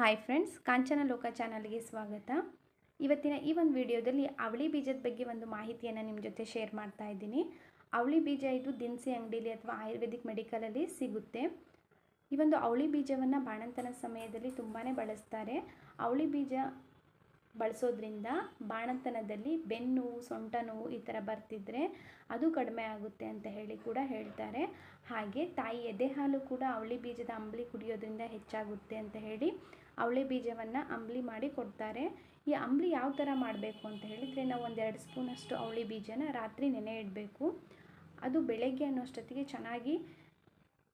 Hi friends ಕಾಂಚನ ಲೋಕ ಚಾನಲ್ಗೆ ಸ್ವಾಗತ. ಇವತ್ತಿನ ಈ ಒಂದು ವಿಡಿಯೋದಲ್ಲಿ ಅವಳಿ ಬೀಜದ ಬಗ್ಗೆ ಒಂದು ಮಾಹಿತಿಯನ್ನು ನಿಮ್ಮ ಜೊತೆ ಶೇರ್ ಮಾಡ್ತಾ ಇದ್ದೀನಿ. ಅವಳಿ ಬೀಜ ಇದು ದಿನಸಿ ಅಂಗಡಿಲಿ ಅಥವಾ ಆಯುರ್ವೇದಿಕ್ ಮೆಡಿಕಲಲ್ಲಿ ಸಿಗುತ್ತೆ. ಈ ಒಂದು ಅವಳಿ ಬೀಜವನ್ನು ಬಾಣಂತನ ಸಮಯದಲ್ಲಿ ತುಂಬಾ ಬಳಸ್ತಾರೆ. ಅವಳಿ ಬೀಜ ಬಳಸೋದ್ರಿಂದ ಬಾಣಂತನದಲ್ಲಿ ಬೆನ್ನು, ಸೊಂಟ ನೋವು ಈ ಥರ ಬರ್ತಿದ್ರೆ ಅದು ಕಡಿಮೆ ಆಗುತ್ತೆ ಅಂತ ಹೇಳಿ ಕೂಡ ಹೇಳ್ತಾರೆ. ಹಾಗೆ ತಾಯಿ ಎದೆ ಹಾಲು ಕೂಡ ಅವಳಿ ಬೀಜದ ಅಂಬಲಿ ಕುಡಿಯೋದ್ರಿಂದ ಹೆಚ್ಚಾಗುತ್ತೆ ಅಂತ ಹೇಳಿ ಅವಳಿ ಬೀಜವನ್ನು ಅಂಬಲಿ ಮಾಡಿ ಕೊಡ್ತಾರೆ. ಈ ಅಂಬಲಿ ಯಾವ ಥರ ಮಾಡಬೇಕು ಅಂತ ಹೇಳಿದರೆ ನಾವು ಒಂದೆರಡು ಸ್ಪೂನಷ್ಟು ಅವಳಿ ಬೀಜನ ರಾತ್ರಿ ನೆನೆ ಇಡಬೇಕು. ಅದು ಬೆಳಗ್ಗೆ ಅನ್ನೋಷ್ಟೊತ್ತಿಗೆ ಚೆನ್ನಾಗಿ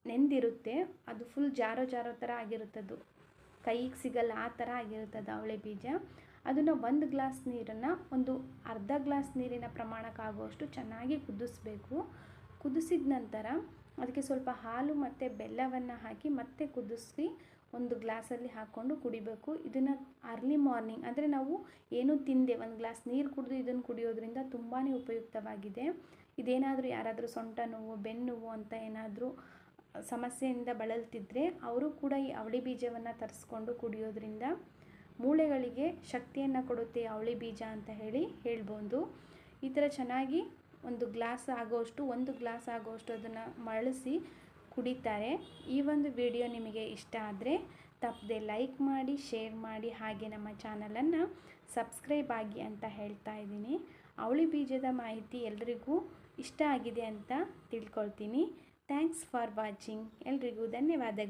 ನೆಂದಿರುತ್ತೆ. ಅದು ಫುಲ್ ಜಾರೋ ಜಾರೋ ಥರ ಆಗಿರುತ್ತದು. ಕೈಗೆ ಸಿಗಲ್ಲ ಆ ಥರ ಆಗಿರುತ್ತದೆ ಅವಳೆ ಬೀಜ. ಅದನ್ನು ಒಂದು ಗ್ಲಾಸ್ ನೀರನ್ನು ಒಂದು ಅರ್ಧ ಗ್ಲಾಸ್ ನೀರಿನ ಪ್ರಮಾಣಕ್ಕಾಗುವಷ್ಟು ಚೆನ್ನಾಗಿ ಕುದಿಸ್ಬೇಕು. ಕುದಿಸಿದ ನಂತರ ಅದಕ್ಕೆ ಸ್ವಲ್ಪ ಹಾಲು ಮತ್ತು ಬೆಲ್ಲವನ್ನು ಹಾಕಿ ಮತ್ತೆ ಕುದಿಸಿ ಒಂದು ಗ್ಲಾಸಲ್ಲಿ ಹಾಕ್ಕೊಂಡು ಕುಡಿಬೇಕು. ಇದನ್ನು ಅರ್ಲಿ ಮಾರ್ನಿಂಗ್ ಅಂದರೆ ನಾವು ಏನು ತಿಂದೆ, ಒಂದು ಗ್ಲಾಸ್ ನೀರು ಕುಡಿದು ಇದನ್ನು ಕುಡಿಯೋದ್ರಿಂದ ತುಂಬಾ ಉಪಯುಕ್ತವಾಗಿದೆ. ಇದೇನಾದರೂ ಯಾರಾದರೂ ಸೊಂಟ ನೋವು, ಬೆನ್ನು ನೋವು ಅಂತ ಏನಾದರೂ ಸಮಸ್ಯೆಯಿಂದ ಬಳಲ್ತಿದ್ರೆ ಅವರು ಕೂಡ ಈ ಅವಳಿ ಬೀಜವನ್ನು ತರಿಸ್ಕೊಂಡು ಕುಡಿಯೋದ್ರಿಂದ ಮೂಳೆಗಳಿಗೆ ಶಕ್ತಿಯನ್ನು ಕೊಡುತ್ತೆ ಅವಳಿ ಬೀಜ ಅಂತ ಹೇಳಿ ಹೇಳ್ಬೋದು. ಈ ಥರ ಚೆನ್ನಾಗಿ ಒಂದು ಗ್ಲಾಸ್ ಆಗೋಷ್ಟು, ಒಂದು ಗ್ಲಾಸ್ ಆಗೋಷ್ಟು ಅದನ್ನು ಮರಳಿಸಿ ಕುಡಿತಾರೆ. ಈ ಒಂದು ವಿಡಿಯೋ ನಿಮಗೆ ಇಷ್ಟ ಆದರೆ ತಪ್ಪದೆ ಲೈಕ್ ಮಾಡಿ, ಶೇರ್ ಮಾಡಿ, ಹಾಗೆ ನಮ್ಮ ಚಾನಲನ್ನು ಸಬ್ಸ್ಕ್ರೈಬ್ ಆಗಿ ಅಂತ ಹೇಳ್ತಾ ಇದ್ದೀನಿ. ಅವಳಿ ಬೀಜದ ಮಾಹಿತಿ ಎಲ್ರಿಗೂ ಇಷ್ಟ ಆಗಿದೆ ಅಂತ ತಿಳ್ಕೊಳ್ತೀನಿ. ಥ್ಯಾಂಕ್ಸ್ ಫಾರ್ ವಾಚಿಂಗ್ ಎಲ್ರಿಗೂ ಧನ್ಯವಾದಗಳು.